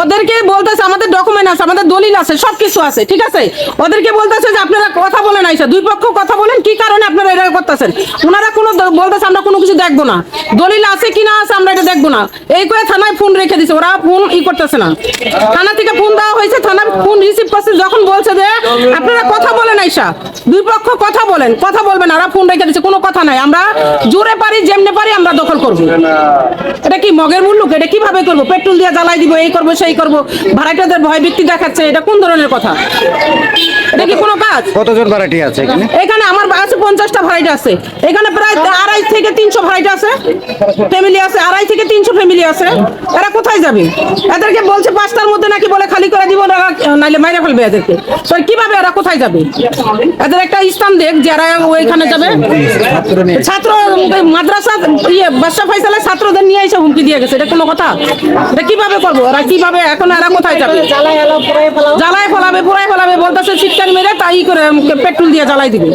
ওদেরকে বলতেছে, আমাদের ডকুমেন্ট আছে, আমাদের দলিল আছে সব কিছু আছে, ঠিক আছে? ওদেরকে বলতেছে যে আপনারা কথা বলেন আইসা, দুই পক্ষ কথা বলেন, কি কারণে আপনারা এটা করতেছেন? ওনারা কোনো বলতেছে, আমরা কোনো কিছু দেখব না। দলিল আছে কি না আছে, আমরা এটা দেখব না। এই করে থানায় ফোন রেখে দিছে, ওরা ফোন ই করতেছে না। থানা থেকে ফোন দেওয়া হয়েছে, থানা ফোন রিসিভ করছে, যখন বলছে যে আপনারা কথা বলেন আইসা দুই পক্ষ কথা বলেন কথা বলবেন আর ফোন রেখে দিচ্ছে কোনো কথা নাই। আমরা জোরে পারি যেমনে পারি আমরা দখল করব। এটা কি মগের মুল্লুক এটা কীভাবে করব? পেট্রোল দিয়ে জ্বালাই দিব এই করব সেই করব ভাড়াটাদের ভয় ব্যক্তি দেখাচ্ছে এটা কোন ধরনের কথা? এটা কি কোনো কাজ কতজন ভাড়াটি আছে এখানে? এখানে আমার আছে পঞ্চাশটা ভ্যারাইটি আছে। এখানে প্রায় আড়াই থেকে তিনশো ভ্যারাইটি আছে। ফ্যামিলি আছে আড়াই থেকে তিনশো ফ্যামিলি আছে। এরা কোথায় যাবে? এদেরকে বলছে পাঁচটার মধ্যে নাকি বলে খালি করে দিব নাইলে মাইরে ফেলবে এদেরকে। তো কীভাবে এরা কোথায় যাবে? এদের একটা স্থান দেখ যারা ওইখানে যাবে। ছাত্র মাদ্রাসা ইয়ে বাদশা ফাইসালে ছাত্রদের নিয়ে এসে হুমকি দিয়ে গেছে। এটা কোনো কথা? এটা কীভাবে করব? এরা কীভাবে এখন এরা কোথায় যাবে? জ্বালায় ফেলাবে পুরাই ফেলাবে বলতেছে চিৎকার মেরে তাই করে পেট্রোল দিয়ে জ্বালাই দিবে।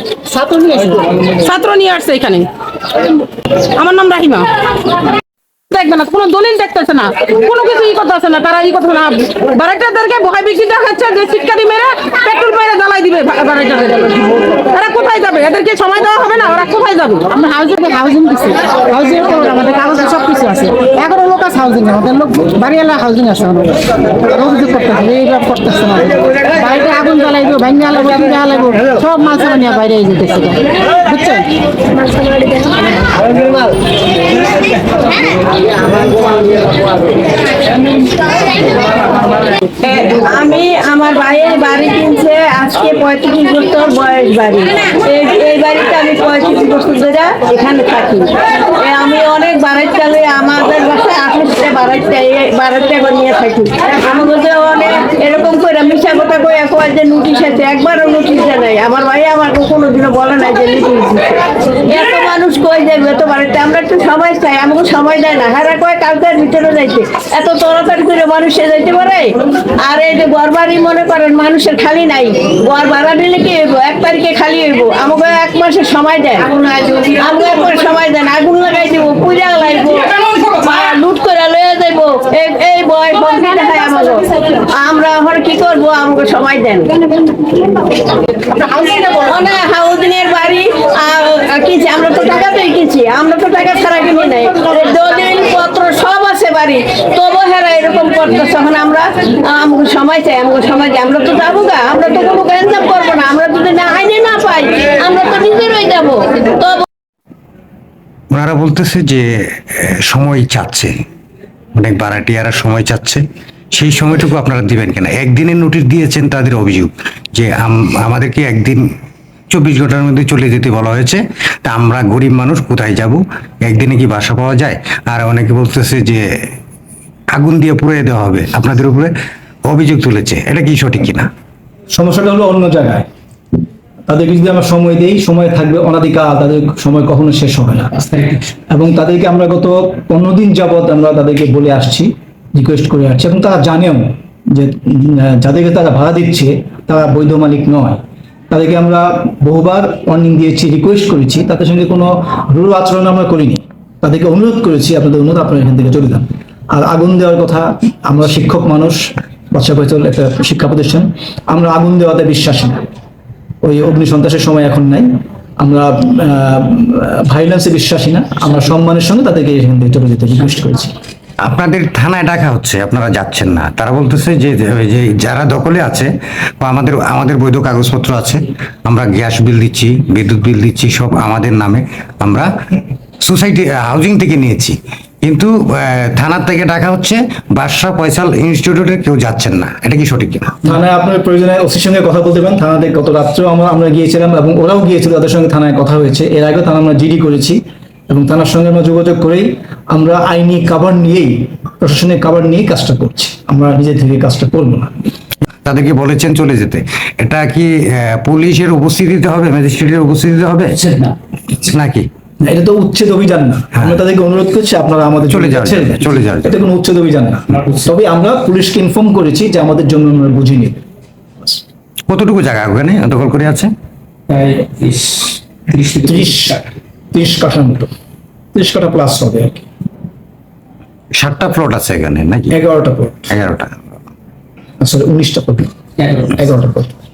ছাত্র নিয়ে আসছে? এখানে। আমার নাম রাহিমা। দেখবে না কোনো দলিল দেখতেছে না। কোনো কিছু ই করতেছে না তারা ই করতেছে না। বারেটাদেরকে ভয় বেশি দেখাচ্ছে যে মেরে পেট্রোল মেরে জ্বালাই দিবে বারেটাদের এরা কোথায় যাবে? এদেরকে সময় দেওয়া হবে না ওরা কোথায় যাবে? আমরা হাউজিং হাউজিং দিচ্ছি হাউজিং আমাদের কাগজে সব কিছু আছে এগারো লোক আছে হাউজিং আমাদের লোক বাড়িওয়ালা হাউজিং আছে আমাদের। অভিযোগ করতেছে এইভাবে করতেছে না। বাড়িতে আগুন জ্বালাইবো ভাঙ্গা লাগবো আমি জ্বালাইবো সব মাল সামান নিয়ে বাইরে যেতেছে বুঝছেন? আমি আমার ভাইয়ের বাড়ি কিনছে, আজকে পঁয়ত্রিশ বছর বয়স বাড়ি। এই বাড়িতে আমি পঁয়ত্রিশ বছর ধরে এখানে থাকি। আমার এত আমরা করে মানুষে যাইতে পারে? আর এই যে মনে করেন মানুষের খালি নাই। ঘর ভাড়া দিলে কি হইব? এক তারিখে খালি হইব। আমাকে এক মাসের সময় দেয়। মাসের সময় দেন, আগুন লাগাই দিব, পূজা আমরা তো তো পত্র সব আছে বাড়ি। তবু এরকম আমরা, আমাকে সময় চাই, আমাকে সময় আমরা তো যাব আমরা তো করব না। আমরা যদি আইনে না পাই, আমরা তো নিজেরই যাব। তবু ওনারা বলতেছে যে সময় চাচ্ছে। অনেক বারাটিয়ারা সময় চাচ্ছে। সেই সময়টুকু আপনারা দিবেন কেন? একদিনের নোটিশ দিয়েছেন তাদের অভিযোগ যে, আম- আমাদেরকে একদিন চব্বিশ ঘণ্টার মধ্যে চলে যেতে বলা হয়েছে। তা আমরা গরিব মানুষ, কোথায় যাব? একদিনে কি বাসা পাওয়া যায়? আর অনেকে বলতেছে যে, আগুন দিয়ে পুড়িয়ে দেওয়া হবে। আপনাদের উপরে অভিযোগ তুলেছে। এটা কি সঠিক কিনা? সমস্যাটা হলো অন্য জায়গায়। তাদেরকে যদি আমরা সময় দেই, সময় থাকবে অনাদিকাল, তাদের সময় কখনো শেষ হবে না। এবং তাদেরকে আমরা গত পনেরো দিন যাবৎ আমরা তাদেরকে বলে আসছি রিকোয়েস্ট করে আসছি। এবং তারা জানেও যে যাদেরকে তারা ভাড়া দিচ্ছে, তারা বৈধ মালিক নয়। তাদেরকে আমরা বহুবার ওয়ার্নিং দিয়েছি রিকোয়েস্ট করেছি। তাদের সঙ্গে কোনো রুল আচরণ আমরা করিনি। তাদেরকে অনুরোধ করেছি, আপনাদের অনুরোধ, আপনারা এখান থেকে চলে যান। আর আগুন দেওয়ার কথা, আমরা শিক্ষক মানুষ বাচ্চা একটা শিক্ষা প্রতিষ্ঠান, আমরা আগুন দেওয়াতে বিশ্বাসী না। ওই অগ্নি সন্ত্রাসের সময় এখন নাই। আমরা ভাইলেন্সে বিশ্বাসী না। আমরা সম্মানের সঙ্গে তাদেরকে এখান থেকে চলে যেতে রিকোয়েস্ট করেছি। আপনাদের থানায় ডাকা হচ্ছে, আপনারা যাচ্ছেন না। তারা বলতেছে যে যে যারা দখলে আছে বা আমাদের আমাদের বৈধ কাগজপত্র আছে, আমরা গ্যাস বিল দিচ্ছি, বিদ্যুৎ বিল দিচ্ছি, সব আমাদের নামে আমরা সোসাইটি হাউজিং থেকে নিয়েছি। কিন্তু থানার থেকে ডাকা হচ্ছে বাদশাহ পয়সাল ইনস্টিটিউটে কেউ যাচ্ছেন না। এটা কি সঠিক কিনা? থানায় আপনার প্রয়োজনে ওসির সঙ্গে কথা বলতে পারেন। থানাতে গত রাত্রেও আমরা আমরা গিয়েছিলাম এবং ওরাও গিয়েছিল তাদের সঙ্গে থানায় কথা হয়েছে। এর আগেও থানা আমরা জিডি করেছি এবং থানার সঙ্গে আমরা যোগাযোগ করেই আমরা আইনি কাভার নিয়েই প্রশাসনিক কাভার নিয়েই কাজটা করছি। আমরা নিজে থেকে কাজটা করব না। তাদেরকে বলেছেন চলে যেতে। এটা কি পুলিশের উপস্থিতিতে হবে? ম্যাজিস্ট্রেটের উপস্থিতিতে হবে? নাকি? এটা তো উচ্ছেদ অভিযান না। আমরা তাদেরকে অনুরোধ করছি আপনারা আমাদের চলে দেন। চলে যান। এটা কোনো উচ্ছেদ অভিযান না। তবে আমরা পুলিশকে ইনফর্ম করেছি যে আমাদের জন্য আমরা বুঝে নেবে। কতটুকু জায়গা ওখানে দখল করে আছে? ত্রিশ ত্রিশ কাঠার মতো। ত্রিশ কাঠা প্লাস হবে আর কি। সাতটা প্লট আছে এখানে নাকি? এগারোটা পর এগারোটা। আসলে উনিশটা পর্যন্ত এগারোটা। পর্যন্ত